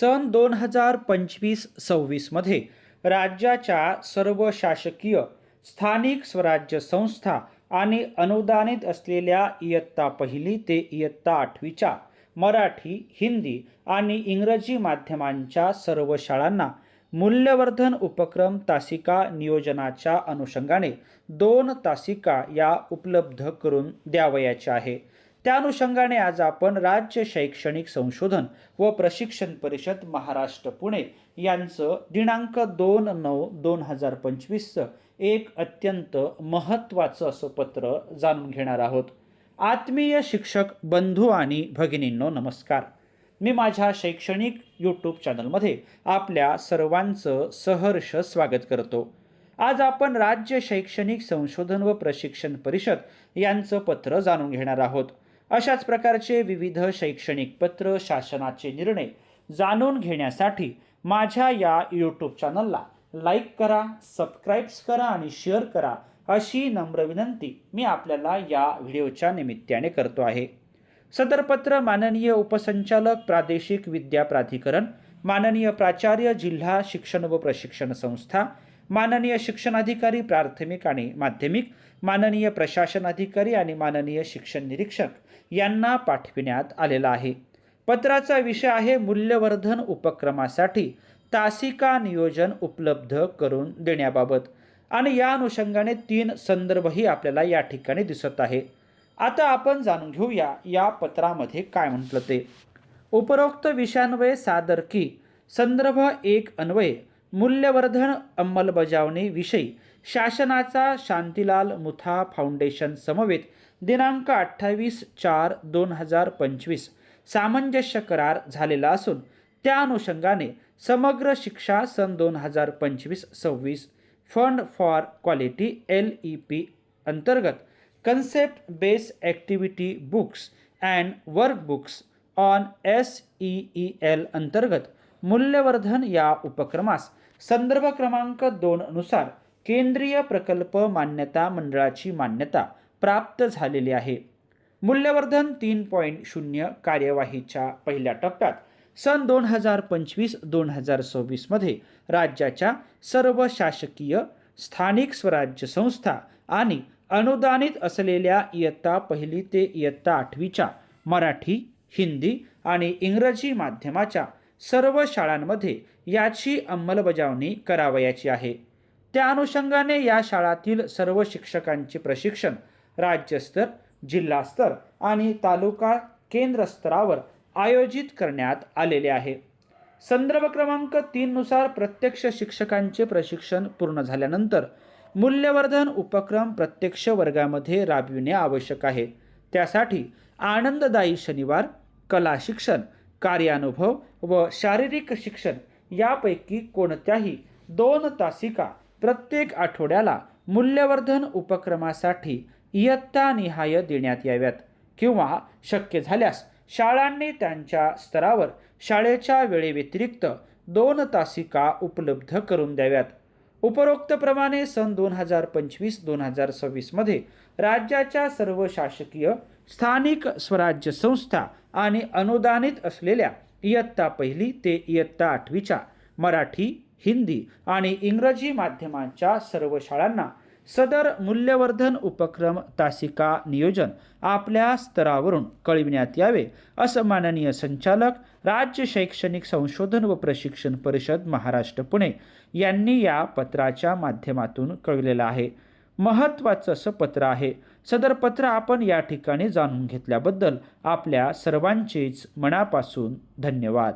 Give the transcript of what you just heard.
सन दोन हजार पंचवीस सव्वीसमध्ये राज्याच्या सर्व शासकीय स्थानिक स्वराज्य संस्था आणि अनुदानित असलेल्या इयत्ता पहिली ते इयत्ता आठवीच्या मराठी हिंदी आणि इंग्रजी माध्यमांच्या सर्व शाळांना मूल्यवर्धन उपक्रम तासिका नियोजनाच्या अनुषंगाने दोन तासिका या उपलब्ध करून द्यावयाच्या आहे. त्या अनुषंगाने आज आपण राज्य शैक्षणिक संशोधन व प्रशिक्षण परिषद महाराष्ट्र पुणे यांचं दिनांक दोन नऊ दोन हजार पंचवीसचं एक अत्यंत महत्त्वाचं असं पत्र जाणून घेणार आहोत. आत्मीय शिक्षक बंधू आणि भगिनींनो नमस्कार. मी माझ्या शैक्षणिक यूट्यूब चॅनलमध्ये आपल्या सर्वांचं सहर्ष स्वागत करतो. आज आपण राज्य शैक्षणिक संशोधन व प्रशिक्षण परिषद यांचं पत्र जाणून घेणार आहोत. अशाच प्रकारचे विविध शैक्षणिक पत्र शासनाचे निर्णय जाणून घेण्यासाठी माझ्या या यूट्यूब चॅनलला लाईक करा सबस्क्राईब्स करा आणि शेअर करा अशी नम्र विनंती मी आपल्याला या व्हिडिओच्या निमित्ताने करतो आहे. सदरपत्र माननीय उपसंचालक प्रादेशिक विद्या प्राधिकरण माननीय प्राचार्य जिल्हा शिक्षण व प्रशिक्षण संस्था माननीय शिक्षणाधिकारी प्राथमिक आणि माध्यमिक माननीय प्रशासन अधिकारी आणि माननीय शिक्षण निरीक्षक यांना पाठविण्यात आलेला आहे. पत्राचा विषय आहे मूल्यवर्धन उपक्रमासाठी तासिका नियोजन उपलब्ध करून देण्याबाबत. आणि या अनुषंगाने तीन संदर्भही आपल्याला या ठिकाणी दिसत आहे. आता आपण जाणून घेऊया या पत्रामध्ये काय म्हटलं ते. उपरोक्त विषयान्वये सादर की संदर्भ एक अन्वये मूल्यवर्धन अंमलबजावणीविषयी शासनाचा शांतीलाल मुथा फाउंडेशन समवेत दिनांक अठ्ठावीस चार दोन हजार पंचवीस सामंजस्य करार झालेला असून त्या अनुषंगाने समग्र शिक्षा सन दोन हजार पंचवीस सव्वीस fund for quality L E P अंतर्गत concept base activity books and workbooks on S E E L अंतर्गत मूल्यवर्धन या उपक्रमास संदर्भ क्रमांक दोननुसार केंद्रीय प्रकल्प मान्यता मंडळाची मान्यता प्राप्त झालेली आहे. मूल्यवर्धन तीन पॉईंट शून्य कार्यवाहीच्या पहिल्या टप्प्यात सन दोन हजार पंचवीस दोन हजार सव्वीसमध्ये राज्याच्या सर्व शासकीय स्थानिक स्वराज्य संस्था आणि अनुदानित असलेल्या इयत्ता पहिली ते इयत्ता आठवीच्या मराठी हिंदी आणि इंग्रजी माध्यमाच्या सर्व शाळांमध्ये याची अंमलबजावणी करावयाची आहे. त्या अनुषंगाने या शाळातील सर्व शिक्षकांचे प्रशिक्षण राज्यस्तर जिल्हास्तर आणि तालुका केंद्रस्तरावर आयोजित करण्यात आलेले आहे. संदर्भ क्रमांक तीननुसार प्रत्यक्ष शिक्षकांचे प्रशिक्षण पूर्ण झाल्यानंतर मूल्यवर्धन उपक्रम प्रत्यक्ष वर्गामध्ये राबविणे आवश्यक आहे. त्यासाठी आनंददायी शनिवार कला शिक्षण कार्यानुभव व शारीरिक शिक्षण यापैकी कोणत्याही दोन तासिका प्रत्येक आठवड्याला मूल्यवर्धन उपक्रमासाठी इयत्तानिहाय देण्यात याव्यात. किंवा शक्य झाल्यास शाळांनी त्यांच्या स्तरावर शाळेच्या वेळेव्यतिरिक्त दोन तासिका उपलब्ध करून द्याव्यात. उपरोक्तप्रमाणे सन दोन हजार पंचवीस दोन हजार सव्वीसमध्ये राज्याच्या सर्व शासकीय स्थानिक स्वराज्य संस्था आणि अनुदानित असलेल्या इयत्ता पहिली ते इयत्ता आठवीच्या मराठी हिंदी आणि इंग्रजी माध्यमांच्या सर्व शाळांना सदर मूल्यवर्धन उपक्रम तासिका नियोजन आपल्या स्तरावरून कळविण्यात यावे असं माननीय संचालक राज्य शैक्षणिक संशोधन व प्रशिक्षण परिषद महाराष्ट्र पुणे यांनी या पत्राच्या माध्यमातून कळविलेलं आहे. महत्त्वाचं असं पत्र आहे. सदर पत्र आपण या ठिकाणी जाणून घेतल्याबद्दल आपल्या सर्वांचेच मनापासून धन्यवाद.